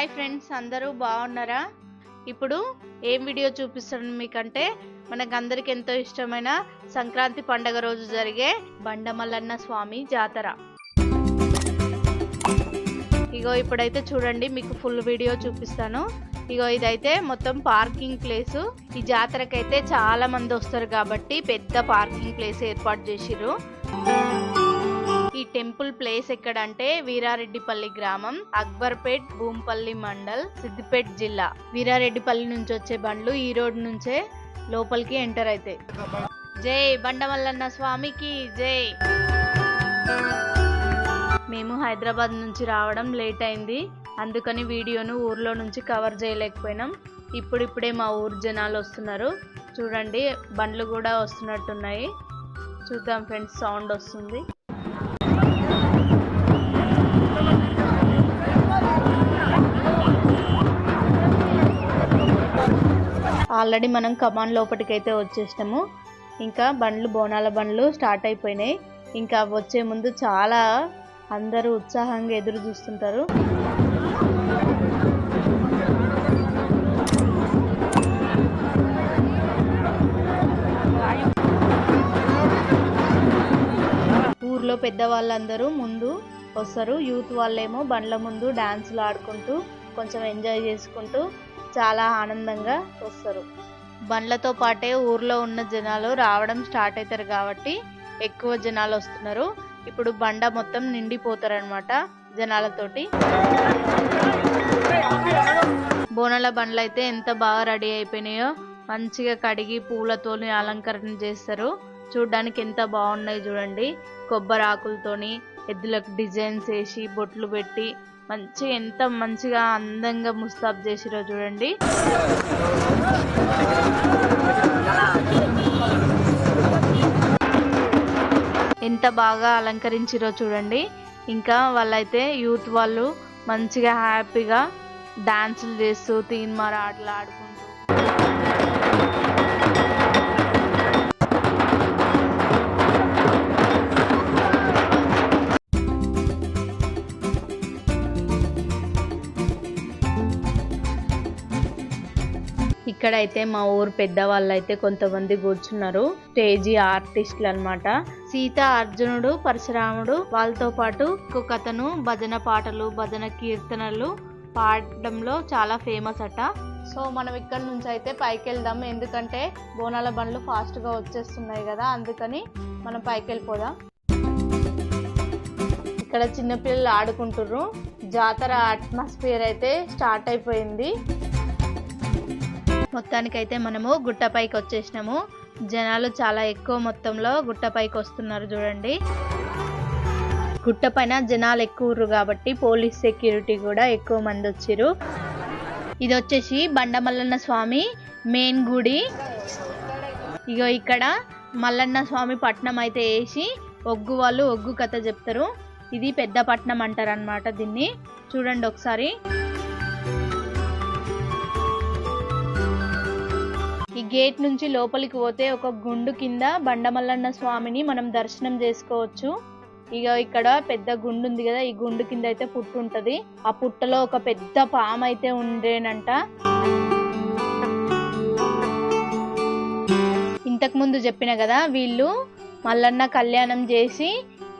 Hi friends అందరూ బాగున్నారా? ఇప్పుడు ఏం వీడియో చూపిస్తాను మీకంటే? మనకు అందరికి ఎంతో ఇష్టమైన సంక్రాంతి పండగ రోజు జరిగే బండమల్లన్న స్వామి జాతర. ఇగో ఇప్పుడైతే చూడండి మీకు ఫుల్ వీడియో చూపిస్తాను. ఇగో ఇదైతే మొత్తం పార్కింగ్ ప్లేస్ ఈ జాతరకైతే చాలా మంది వస్తారు కాబట్టి పెద్ద పార్కింగ్ ప్లేస్ ఏర్పాటు చేసిర్రు. ఈ టెంపుల్ ప్లేస్ ఎక్కడంటే వీరారెడ్డిపల్లి గ్రామం అక్బర్పేట్ భూంపల్లి మండల్ సిద్దిపేట్ జిల్లా. వీరారెడ్డిపల్లి నుంచి వచ్చే బండ్లు ఈ రోడ్ నుంచే లోపలికి ఎంటర్ అవుతాయి జై బండమల్లన్న స్వామికి జై. మేము హైదరాబాద్ నుంచి రావడం లేట్ అయింది. అందుకని వీడియోను ఊర్లో నుంచి కవర్ చేయలేకపోయినాం. ఇప్పుడిప్పుడే మా ఊరు జనాలు వస్తున్నారు. చూడండి బండ్లు కూడా వస్తున్నట్టున్నాయి. చూద్దాం ఫ్రెండ్స్ సౌండ్ వస్తుంది. ఆల్రెడీ మనం కమాన్ లోపలికైతే వచ్చేసాము ఇంకా బండ్లు బోనాల బండ్లు స్టార్ట్ అయిపోయినాయి. ఇంకా వచ్చే ముందు చాలా అందరూ ఉత్సాహంగా ఎదురు చూస్తుంటారు. ఊర్లో పెద్దవాళ్ళందరూ ముందు వస్తారు. యూత్ వాళ్ళేమో బండ్ల ముందు డాన్సులు ఆడుకుంటూ కొంచెం ఎంజాయ్ చేసుకుంటూ చాలా ఆనందంగా వస్తారు. బండ్లతో పాటే ఊర్లో ఉన్న జనాలు రావడం స్టార్ట్ అవుతారు కాబట్టి ఎక్కువ జనాలు వస్తున్నారు. ఇప్పుడు బండ మొత్తం నిండిపోతారనమాట జనాలతోటి. బోనాల బండ్లు అయితే ఎంత బాగా రెడీ అయిపోయినాయో మంచిగా కడిగి పూలతోని అలంకరణ చేస్తారు. చూడ్డానికి ఎంత బాగున్నాయి చూడండి. కొబ్బరి ఆకులతోని ఎద్దులకు డిజైన్స్ వేసి బొట్లు పెట్టి మంచి ఎంత మంచిగా అందంగా ముస్తాబ్ చేసిరో చూడండి. ఎంత బాగా అలంకరించిరో చూడండి. ఇంకా వాళ్ళైతే యూత్ వాళ్ళు మంచిగా హ్యాపీగా డాన్సులు చేస్తూ తీన్మార ఆటలు ఆడుకుంటూ ఇక్కడైతే మా ఊరు పెద్దవాళ్ళు అయితే కొంతమంది కూర్చున్నారు. స్టేజీ ఆర్టిస్టులు అన్నమాట. సీత అర్జునుడు పరశురాముడు వాళ్ళతో పాటు ఇంకొక అతను భజన పాటలు భజన కీర్తనలు పాడడంలో చాలా ఫేమస్ అట. సో మనం ఇక్కడ నుంచి అయితే పైకి వెళ్దాం ఎందుకంటే బోనాల బండ్లు ఫాస్ట్గా వచ్చేస్తున్నాయి కదా అందుకని మనం పైకి వెళ్ళిపోదాం ఇక్కడ చిన్నపిల్లలు ఆడుకుంటుర్రు. జాతర అట్మాస్ఫియర్ అయితే స్టార్ట్ అయిపోయింది. మొత్తానికైతే మనము గుట్టపైకి వచ్చేసినాము. జనాలు చాలా ఎక్కువ మొత్తంలో గుట్టపైకి వస్తున్నారు చూడండి. గుట్ట పైన జనాలు ఎక్కువరు కాబట్టి పోలీస్ సెక్యూరిటీ కూడా ఎక్కువ మంది వచ్చిర్రు. ఇది వచ్చేసి బండమల్లన్న స్వామి మెయిన్ గుడి. ఇగో ఇక్కడ మల్లన్న స్వామి పట్నం అయితే వేసి ఒగ్గు వాళ్ళు ఒగ్గు కథ చెప్తారు. ఇది పెద్ద పట్నం అంటారు అనమాట దీన్ని. చూడండి ఒకసారి. ఈ గేట్ నుంచి లోపలికి పోతే ఒక గుండు కింద బండమల్లన్న స్వామిని మనం దర్శనం చేసుకోవచ్చు. ఇక ఇక్కడ పెద్ద గుండు ఉంది కదా ఈ గుండు కింద అయితే పుట్టు ఉంటది. ఆ పుట్టలో ఒక పెద్ద పాము అయితే ఉండేనంట. ఇంతకు ముందు చెప్పిన కదా వీళ్ళు మల్లన్న కళ్యాణం చేసి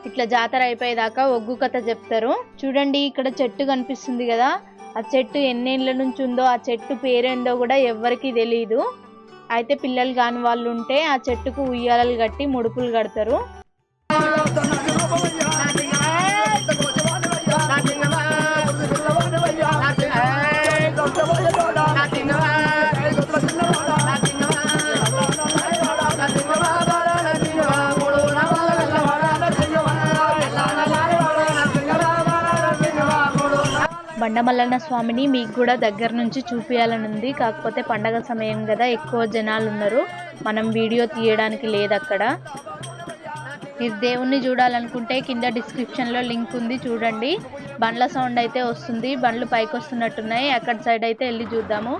ఇట్లా జాతర అయిపోయేదాకా ఒగ్గు కథ చెప్తారు. చూడండి ఇక్కడ చెట్టు కనిపిస్తుంది కదా. ఆ చెట్టు ఎన్నేళ్ళ నుంచి ఉందో ఆ చెట్టు పేరేందో కూడా ఎవ్వరికి తెలియదు అయితే పిల్లలు కాని వాళ్ళు ఉంటే ఆ చెట్టుకు ఉయ్యాలలు కట్టి ముడుపులు కడతారు. బండమల్లన్న స్వామిని మీకు కూడా దగ్గర నుంచి చూపించాలని ఉంది కాకపోతే పండగ సమయం కదా ఎక్కువ జనాలు ఉన్నారు. మనం వీడియో తీయడానికి లేదు అక్కడ. మీరు దేవుణ్ణి చూడాలనుకుంటే కింద డిస్క్రిప్షన్లో లింక్ ఉంది చూడండి. బండ్ల సౌండ్ అయితే వస్తుంది బండ్లు పైకి వస్తున్నట్టున్నాయి అక్కడ సైడ్ అయితే వెళ్ళి చూద్దాము.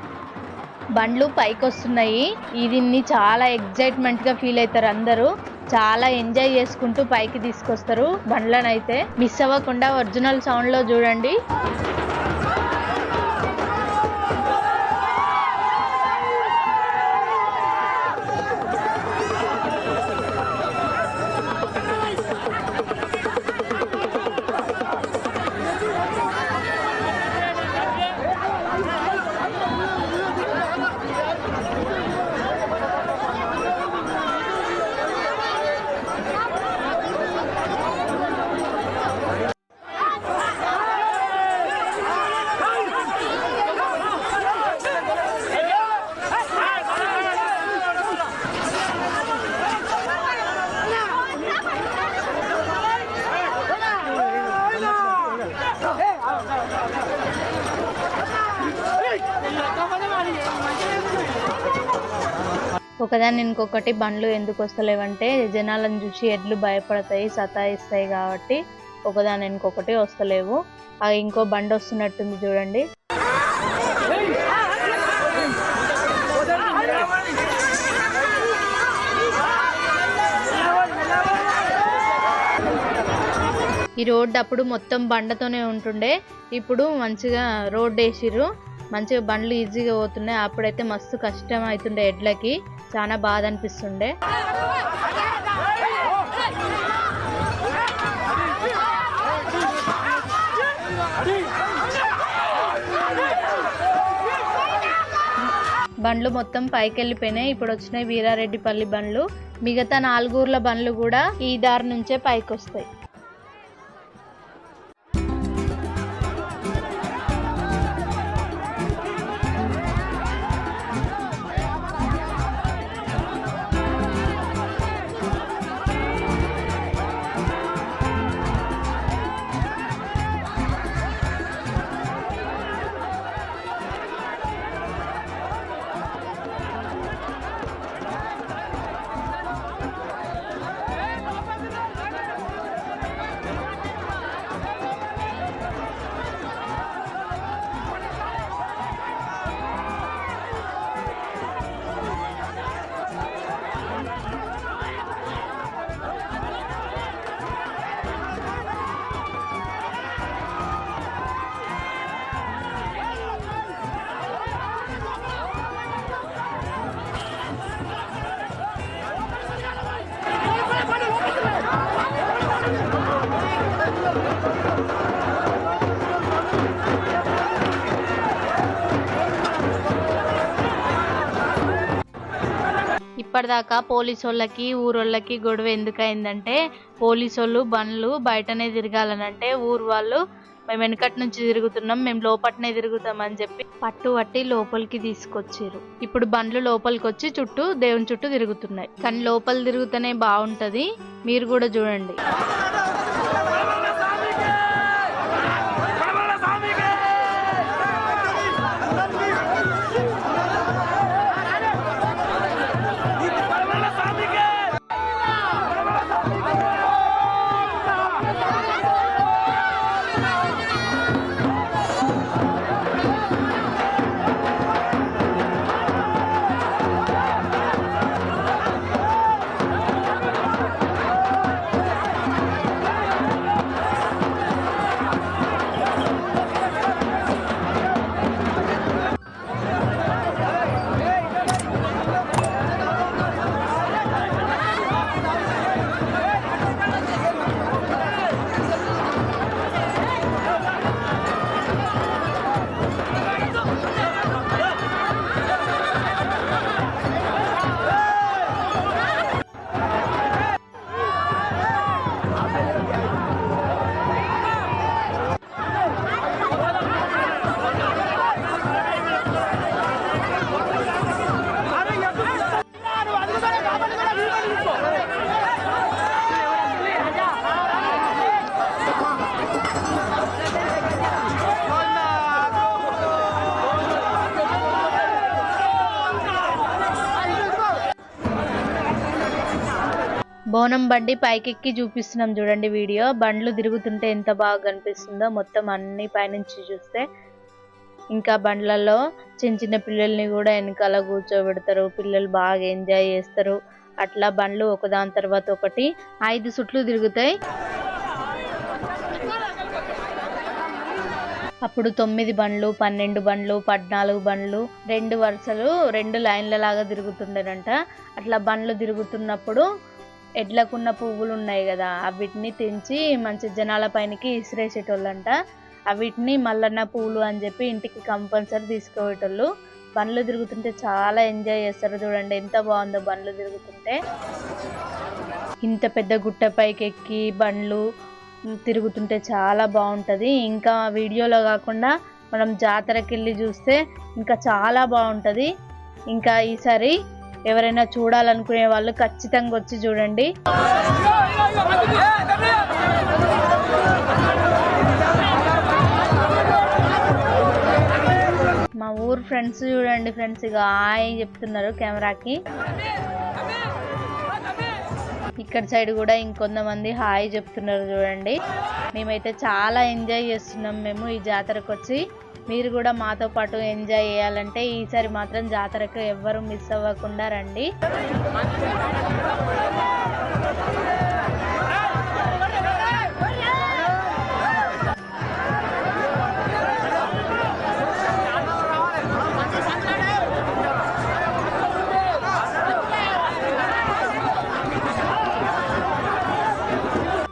బండ్లు పైకి వస్తున్నాయి దీన్ని చాలా ఎగ్జైట్మెంట్గా ఫీల్ అవుతారు అందరూ. చాలా ఎంజాయ్ చేసుకుంటూ పైకి తీసుకొస్తారు బండ్లను అయితే మిస్ అవ్వకుండా ఒరిజినల్ సౌండ్లో చూడండి. ఒకదాని ఇంకొకటి బండ్లు ఎందుకు వస్తలేవంటే జనాలను చూసి ఎడ్లు భయపడతాయి సతాయిస్తాయి కాబట్టి ఒకదాని ఇంకొకటి వస్తలేవు. ఆ ఇంకో బండి వస్తున్నట్టుంది చూడండి. ఈ రోడ్డు అప్పుడు మొత్తం బండతోనే ఉంటుండే. ఇప్పుడు మంచిగా రోడ్ వేసిర్రు. మంచిగా బండ్లు ఈజీగా పోతున్నాయి. అప్పుడైతే మస్తు కష్టం అవుతుండే ఎడ్లకి. చాలా బాధ అనిపిస్తుండే బండ్లు మొత్తం పైకి వెళ్ళిపోయినాయి ఇప్పుడు వచ్చినాయి వీరారెడ్డిపల్లి బండ్లు. మిగతా నాలుగూర్ల బండ్లు కూడా ఈ దారి నుంచే పైకి వస్తాయి ఇప్పటిదాకా పోలీసు వాళ్ళకి ఊరోళ్ళకి గొడవ ఎందుకైందంటే పోలీసు వాళ్ళు బండ్లు బయటనే తిరగాలనంటే ఊరు వాళ్ళు మేము వెనకటి నుంచి తిరుగుతున్నాం మేము లోపటనే తిరుగుతాం అని చెప్పి పట్టు పట్టి లోపలికి తీసుకొచ్చారు ఇప్పుడు బండ్లు లోపలికి వచ్చి చుట్టూ దేవుని చుట్టూ తిరుగుతున్నాయి. కానీ లోపల తిరుగుతూనే బాగుంటది. మీరు కూడా చూడండి. బోనం బండి పైకెక్కి చూపిస్తున్నాం చూడండి వీడియో. బండ్లు తిరుగుతుంటే ఎంత బాగా కనిపిస్తుందో మొత్తం అన్ని పైనుంచి చూస్తే. ఇంకా బండ్లలో చిన్న చిన్న పిల్లల్ని కూడా వెనకాల కూర్చోబెడతారు. పిల్లలు బాగా ఎంజాయ్ చేస్తారు. అట్లా బండ్లు ఒకదాని తర్వాత ఒకటి. ఐదు సుట్లు తిరుగుతాయి. అప్పుడు తొమ్మిది బండ్లు పన్నెండు బండ్లు పద్నాలుగు బండ్లు రెండు వరుసలు రెండు లైన్ల లాగా తిరుగుతుండేనంట. అట్లా బండ్లు తిరుగుతున్నప్పుడు ఎడ్లకున్న పువ్వులు ఉన్నాయి కదా అవిటిని తెంచి మంచి జనాల పైనకి ఇసిరేసేటోళ్ళంట. అవిటిని మల్లన్న పువ్వులు అని చెప్పి ఇంటికి కంపల్సరీ తీసుకుపోయేటోళ్ళు. బండ్లు తిరుగుతుంటే చాలా ఎంజాయ్ చేస్తారు చూడండి ఎంత బాగుందో బండ్లు తిరుగుతుంటే. ఇంత పెద్ద గుట్ట పైకి ఎక్కి బండ్లు తిరుగుతుంటే చాలా బాగుంటుంది. ఇంకా వీడియోలో కాకుండా మనం జాతరకి వెళ్ళి చూస్తే ఇంకా చాలా బాగుంటుంది. ఇంకా ఈసారి ఎవరైనా చూడాలనుకునే వాళ్ళు ఖచ్చితంగా వచ్చి చూడండి. మా ఊరు ఫ్రెండ్స్ చూడండి ఫ్రెండ్స్ ఇక హాయ్ చెప్తున్నారు కెమెరాకి. ఇక్కడ సైడ్ కూడా ఇంకొంతమంది హాయ్ చెప్తున్నారు చూడండి. మేమైతే చాలా ఎంజాయ్ చేస్తున్నాం మేము ఈ జాతరకు వచ్చి. మీరు కూడా మాతో పాటు ఎంజాయ్ చేయాలంటే ఈసారి మాత్రం జాతరకు ఎవ్వరూ మిస్ అవ్వకుండా రండి.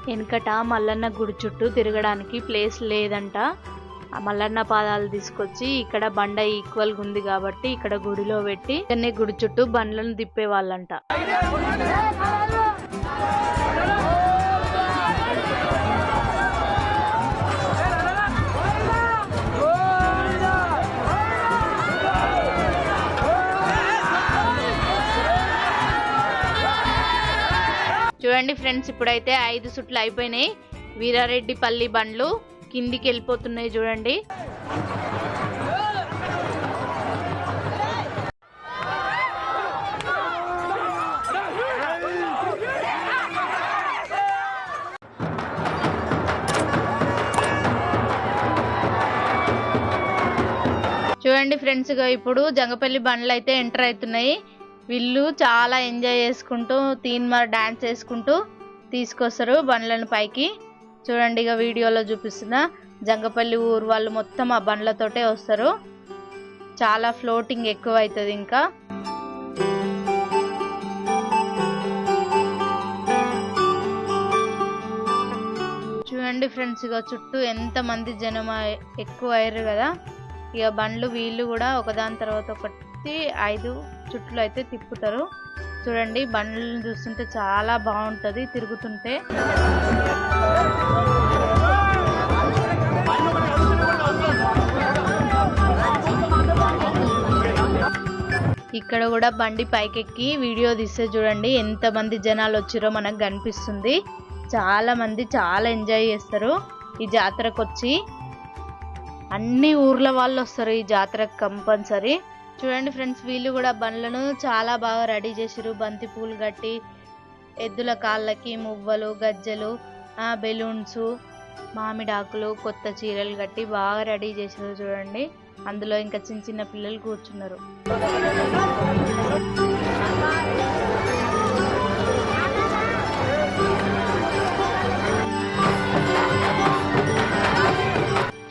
వెనకట మల్లన్న గుడి చుట్టూ తిరగడానికి ప్లేస్ లేదంట. మల్లన్న పాదాలు తీసుకొచ్చి ఇక్కడ బండ ఈక్వల్గా ఉంది కాబట్టి ఇక్కడ గుడిలో పెట్టి ఇక్కడనే గుడి చుట్టూ బండ్లను తిప్పేవాళ్ళంట చూడండి ఫ్రెండ్స్ ఇప్పుడైతే ఐదు సుట్లు అయిపోయినాయి. వీరారెడ్డి పల్లి బండ్లు. కిందికి వెళ్ళిపోతున్నాయి చూడండి. చూడండి ఫ్రెండ్స్ ఇప్పుడు జంగపల్లి బండ్లు అయితే ఎంటర్ అవుతున్నాయి. వీళ్ళు చాలా ఎంజాయ్ చేసుకుంటూ తీన్మార్ డాన్స్ చేసుకుంటూ తీసుకొస్తారు బండ్లను పైకి. చూడండి ఇక వీడియోలో చూపిస్తున్న జంగపల్లి ఊరు వాళ్ళు మొత్తం ఆ బండ్లతోటే వస్తారు. చాలా ఫ్లోటింగ్ ఎక్కువ అవుతుంది ఇంకా. చూడండి ఫ్రెండ్స్ ఇక చుట్టూ ఎంత మంది జనం ఎక్కువ అయ్యారు కదా. ఇక బండ్లు వీళ్ళు కూడా ఒకదాని తర్వాత ఒకటి ఐదు చుట్లు అయితే తిప్పుతారు. చూడండి బండ్లను చూస్తుంటే చాలా బాగుంటది తిరుగుతుంటే. ఇక్కడ కూడా బండి పైకెక్కి వీడియో తీస్తే చూడండి ఎంత మంది జనాలు వచ్చిరో మనకు కనిపిస్తుంది. చాలా మంది చాలా ఎంజాయ్ చేస్తారు ఈ జాతరకు వచ్చి. అన్ని ఊర్ల వాళ్ళు వస్తారు ఈ జాతరకు కంపల్సరీ. చూడండి ఫ్రెండ్స్ వీళ్ళు కూడా బండ్లను చాలా బాగా రెడీ చేసిరు బంతి పూలు కట్టి ఎద్దుల కాళ్ళకి మువ్వలు గజ్జలు బెలూన్స్ మామిడాకులు కొత్త చీరలు కట్టి బాగా రెడీ చేసారు చూడండి. అందులో ఇంకా చిన్న చిన్న పిల్లలు కూర్చున్నారు.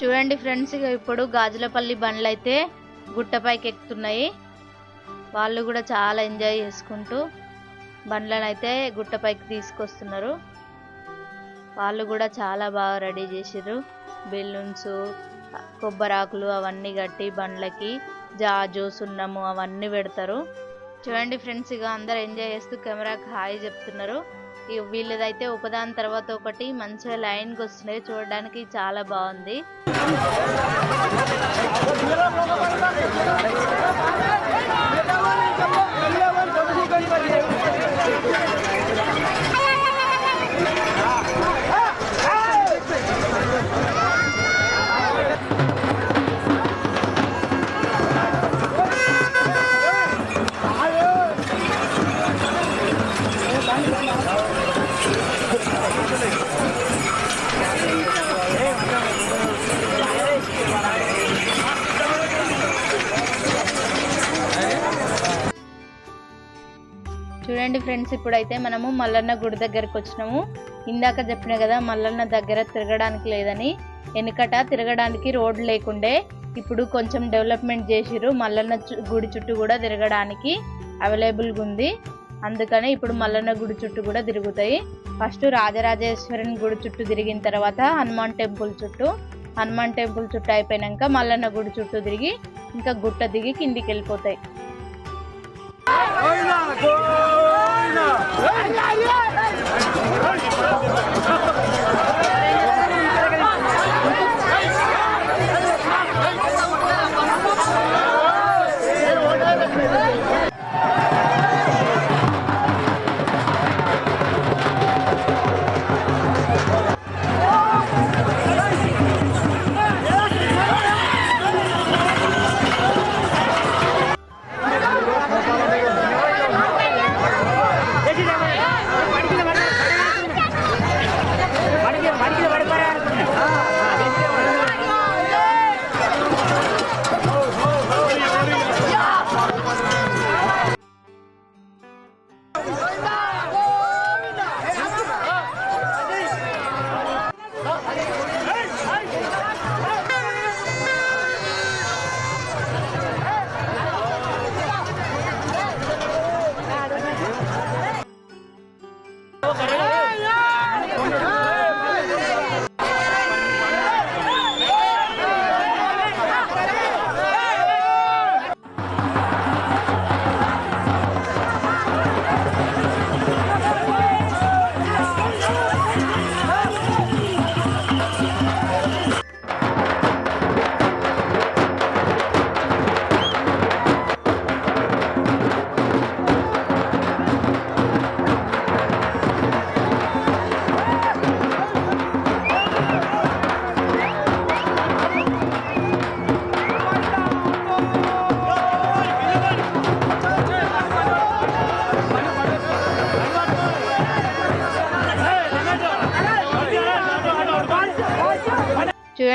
చూడండి ఫ్రెండ్స్ ఇక ఇప్పుడు గాజులపల్లి బండ్లు అయితే గుట్టపైకి ఎక్కుతున్నాయి వాళ్ళు కూడా చాలా ఎంజాయ్ చేసుకుంటూ బండ్లను అయితే గుట్టపైకి తీసుకొస్తున్నారు. వాళ్ళు కూడా చాలా బాగా రెడీ చేసిర్రు. బెలూన్స్ కొబ్బరాకులు అవన్నీ కట్టి బండ్లకి జాజు సున్నము అవన్నీ పెడతారు. చూడండి ఫ్రెండ్స్ ఇక అందరు ఎంజాయ్ చేస్తూ కెమెరాకి హాయ్ చెప్తున్నారు. వీళ్ళదైతే ఒకదాని తర్వాత ఒకటి మంచిగా లైన్కి వస్తున్నాయి. చూడడానికి చాలా బాగుంది. ఫ్రెండ్స్ ఇప్పుడైతే మనము మల్లన్న గుడి దగ్గరకు వచ్చినాము. ఇందాక చెప్పిన కదా మల్లన్న దగ్గర తిరగడానికి లేదని. వెనుకట తిరగడానికి రోడ్డు లేకుండే. ఇప్పుడు కొంచెం డెవలప్మెంట్ చేసిరు మల్లన్న గుడి చుట్టూ కూడా తిరగడానికి అవైలబుల్గా ఉంది. అందుకనే ఇప్పుడు మల్లన్న గుడి చుట్టూ కూడా తిరుగుతాయి. ఫస్ట్ రాజరాజేశ్వరుని గుడి చుట్టూ తిరిగిన తర్వాత హనుమాన్ టెంపుల్ చుట్టూ. హనుమాన్ టెంపుల్ చుట్టూ అయిపోయినాక మల్లన్న గుడి చుట్టూ తిరిగి ఇంకా గుట్ట దిగి కిందికి వెళ్ళిపోతాయి. 야, 야, 야!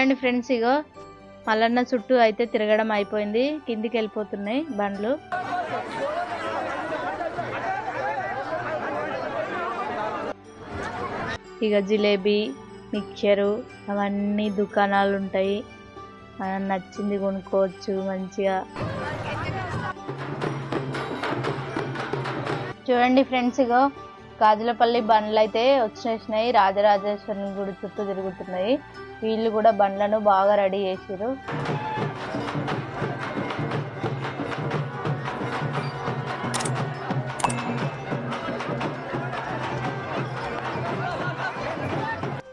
చూడండి ఫ్రెండ్స్ ఇగో మల్లన్న చుట్టూ అయితే తిరగడం అయిపోయింది. కిందికి వెళ్ళిపోతున్నాయి బండ్లు. ఇక జిలేబీ మిక్చరు అవన్నీ దుకాణాలు ఉంటాయి. మనం నచ్చింది కొనుక్కోవచ్చు మంచిగా. చూడండి ఫ్రెండ్స్ ఇగో గాజులపల్లి బండ్లు అయితే వచ్చేసినాయి రాజరాజేశ్వరుని గుడి చుట్టూ తిరుగుతున్నాయి. వీళ్ళు కూడా బండ్లను బాగా రెడీ చేసిరు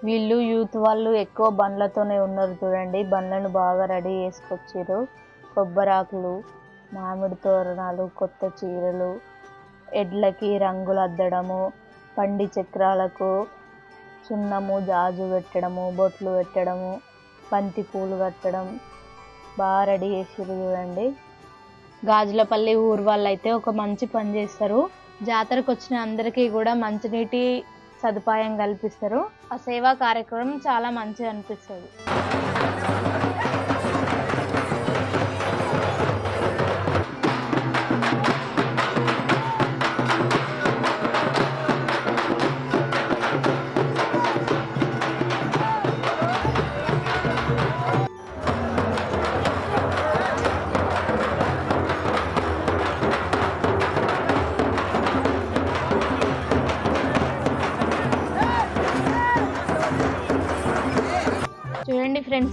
వీళ్ళు యూత్ వాళ్ళు ఎక్కువ బండ్లతోనే ఉన్నారు చూడండి. బండ్లను బాగా రెడీ చేసుకొచ్చారు కొబ్బరాకులు మామిడి తోరణాలు కొత్త చీరలు ఎడ్లకి రంగులు అద్దడము పండి చక్రాలకు సున్నము జాజు పెట్టడము బొట్లు పెట్టడము బంతి పూలు కట్టడం బాగా రెడీ చేసిరు చూడండి. గాజులపల్లి ఊరు వాళ్ళు అయితే ఒక మంచి పని చేస్తారు. జాతరకు వచ్చిన అందరికీ కూడా మంచినీటి సదుపాయం కల్పిస్తారు. ఆ సేవా కార్యక్రమం చాలా మంచిగా అనిపిస్తుంది.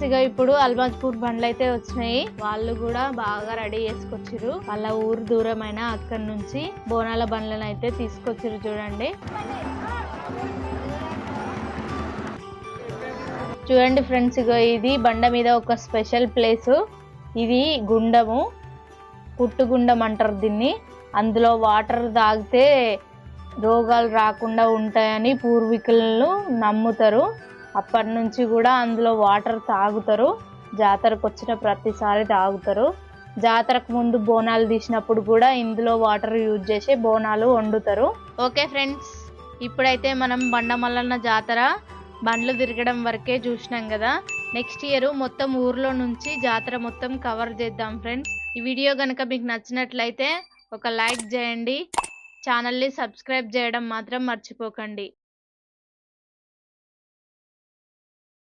ఇక ఇప్పుడు అల్బాజ్పూర్ బండ్లు అయితే వచ్చినాయి. వాళ్ళు కూడా బాగా రెడీ చేసుకొచ్చిరు వాళ్ళ ఊరు దూరమైన అక్కడి నుంచి బోనాల బండ్లను అయితే తీసుకొచ్చిర్రు చూడండి. చూడండి ఫ్రెండ్స్ ఇగో ఇది బండ మీద ఒక స్పెషల్ ప్లేస్. ఇది గుండము. పుట్టుగుండం అంటారు దీన్ని. అందులో వాటర్ తాగితే రోగాలు రాకుండా ఉంటాయని పూర్వీకులను నమ్ముతారు. అప్పటి నుంచి కూడా అందులో వాటర్ తాగుతారు. జాతరకు వచ్చిన ప్రతిసారి తాగుతారు. జాతరకు ముందు బోనాలు తీసినప్పుడు కూడా ఇందులో వాటర్ యూజ్ చేసి బోనాలు వండుతారు. ఓకే ఫ్రెండ్స్ ఇప్పుడైతే మనం బండమల్లన్న జాతర బండ్లు తిరగడం వరకే చూసినాం కదా. నెక్స్ట్ ఇయర్ మొత్తం ఊర్లో నుంచి జాతర మొత్తం కవర్ చేద్దాం ఫ్రెండ్స్. ఈ వీడియో కనుక మీకు నచ్చినట్లయితే ఒక లైక్ చేయండి. ఛానల్ని సబ్స్క్రైబ్ చేయడం మాత్రం మర్చిపోకండి.